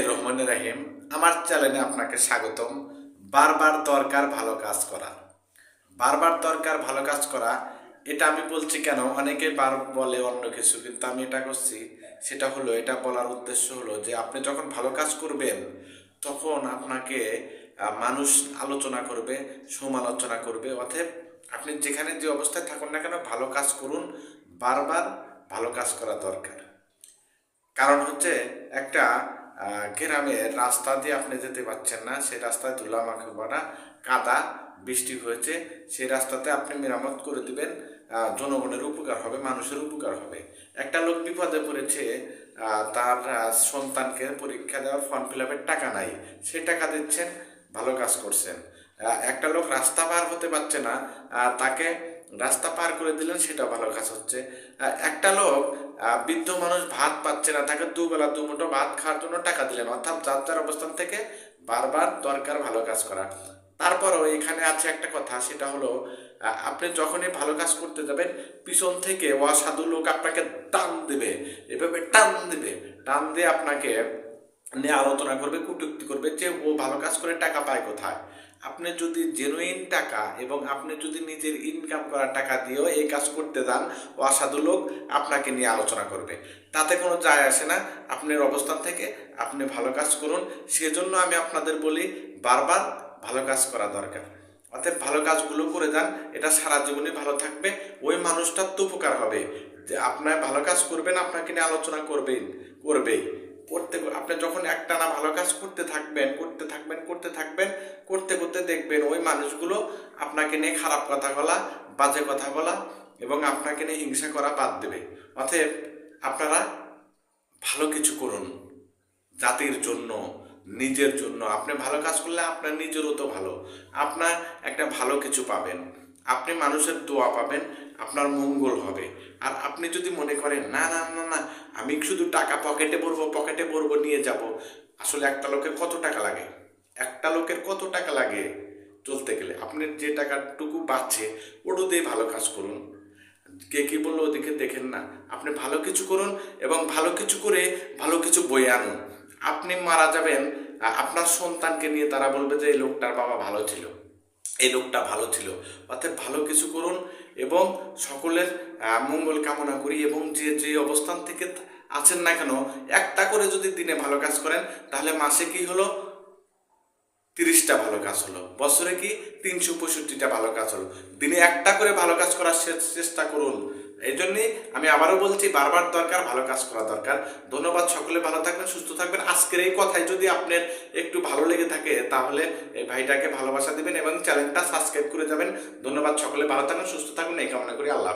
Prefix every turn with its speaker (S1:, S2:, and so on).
S1: রহমান রাহিম, আমার চ্যানেলে আপনাকে স্বাগতম। বারবার দরকার ভালো কাজ করা। বারবার দরকার ভালো কাজ করা, এটা আমি বলছি কেন? অনেকে বার বলে অন্য কিছু, কিন্তু আমি এটা করছি। সেটা হলো, এটা বলার উদ্দেশ্য হলো যে, আপনি যখন ভালো কাজ করবেন, তখন আপনাকে মানুষ আলোচনা করবে, সমালোচনা করবে। অতএব আপনি যেখানে যে অবস্থায় থাকুন না কেন, ভালো কাজ করুন। বারবার ভালো কাজ করা দরকার। কারণ হচ্ছে, একটা গ্রামের রাস্তা দিয়ে আপনি যেতে পারছেন না, সেই রাস্তায় ধুলা মাখবাটা কাদা, বৃষ্টি হয়েছে, সেই রাস্তাতে আপনি মেরামত করে দিবেন জনগণের উপকার হবে, মানুষের উপকার হবে। একটা লোক বিপদে পড়েছে তার সন্তানকে পরীক্ষা দেওয়ার ফর্ম ফিল আপের টাকা নাই, সে টাকা দিচ্ছেন, ভালো কাজ করছেন। একটা লোক রাস্তা পার হতে পারছে না তাকে রাস্তা পার করে দিলেন, সেটা ভালো কাজ হচ্ছে। একটা লোক বৃদ্ধ মানুষ ভাত পাচ্ছে না, তাকে দুবেলা দুমুঠো ভাত খাওয়ার জন্য টাকা দিলেন। অর্থাৎ যার যার অবস্থান থেকে বারবার দরকার ভালো কাজ করা। তারপরও এখানে আছে একটা কথা, সেটা হলো আপনি যখনই ভালো কাজ করতে যাবেন, পিছন থেকে অসাধু লোক আপনাকে টান দেবে। এভাবে টান দেবে। টান দিয়ে আপনাকে নিয়ে আলোচনা করবে কটূক্তি করবে যে ও ভালো কাজ করে টাকা পায় কোথায়। আপনি যদি জেনুইন টাকা এবং আপনি যদি নিজের ইনকাম করা টাকা দিয়েও এই কাজ করতে যান ও অসাধু লোক আপনাকে নিয়ে আলোচনা করবে। তাতে কোনো যায় আসে না। আপনার অবস্থান থেকে আপনি ভালো কাজ করুন। সেজন্য আমি আপনাদের বলি, বারবার ভালো কাজ করা দরকার। অর্থাৎ ভালো কাজগুলো করে যান, এটা সারা জীবনে ভালো থাকবে। ওই মানুষটার তো উপকার হবে যে আপনার ভালো কাজ করবেন, আপনাকে নিয়ে আলোচনা করবেন করবেই। করতে আপনি যখন একটানা ভালো কাজ করতে থাকবেন করতে থাকবেন করতে থাকবেন, করতে করতে দেখবেন ওই মানুষগুলো আপনাকে নিয়ে খারাপ কথা বলা, বাজে কথা বলা এবং আপনাকে নিয়ে হিংসা করা বাদ দেবে। অতএব আপনারা ভালো কিছু করুন জাতির জন্য, নিজের জন্য। আপনি ভালো কাজ করলে আপনার নিজেরও তো ভালো। আপনার একটা ভালো কিছু পাবেন। আপনি মানুষের দোয়া পাবেন। আপনার মঙ্গল হবে। আর আপনি যদি মনে করেন, না না না না, আমি শুধু টাকা পকেটে ভরবো পকেটে ভরবো, নিয়ে যাব। আসলে একটা লোকের কত টাকা লাগে? একটা লোকের কত টাকা লাগে চলতে গেলে? আপনার যে টাকাটুকু বাঁচছে, ওটা দিয়ে ভালো কাজ করুন। কে কি বলল ওদিকে দেখেন না? আপনি ভালো কিছু করুন এবং ভালো কিছু করে ভালো কিছু বয়ে আনুন। আপনি মারা যাবেন আপনার সন্তানকে নিয়ে তারা বলবে যে, এই লোকটার বাবা ভালো ছিল। এই লোকটা ভালো ছিল। অর্থাৎ ভালো কিছু করুন এবং সকলের মঙ্গল কামনা করি এবং যে যে অবস্থান থেকে আছেন না কেন, একটা করে যদি দিনে ভালো কাজ করেন, তাহলে মাসে কি হলো? তিরিশটা ভালো কাজ হলো। বছরে কি? তিনশো পঁয়ষট্টিটা ভালো কাজ হলো। দিনে একটা করে ভালো কাজ করার চেষ্টা করুন। এই জন্যই আমি আবারও বলছি, বারবার দরকার, ভালো কাজ করা দরকার। ধন্যবাদ সকলে, ভালো থাকবেন, সুস্থ থাকবেন। আজকের এই কথায় যদি আপনার একটু ভালো লেগে থাকে, তাহলে এই ভাইটাকে ভালোবাসা দেবেন এবং চ্যানেলটা সাবস্ক্রাইব করে যাবেন। ধন্যবাদ সকলে, ভালো থাকবেন, সুস্থ থাকবেন, এই কামনা করি, আল্লাহ।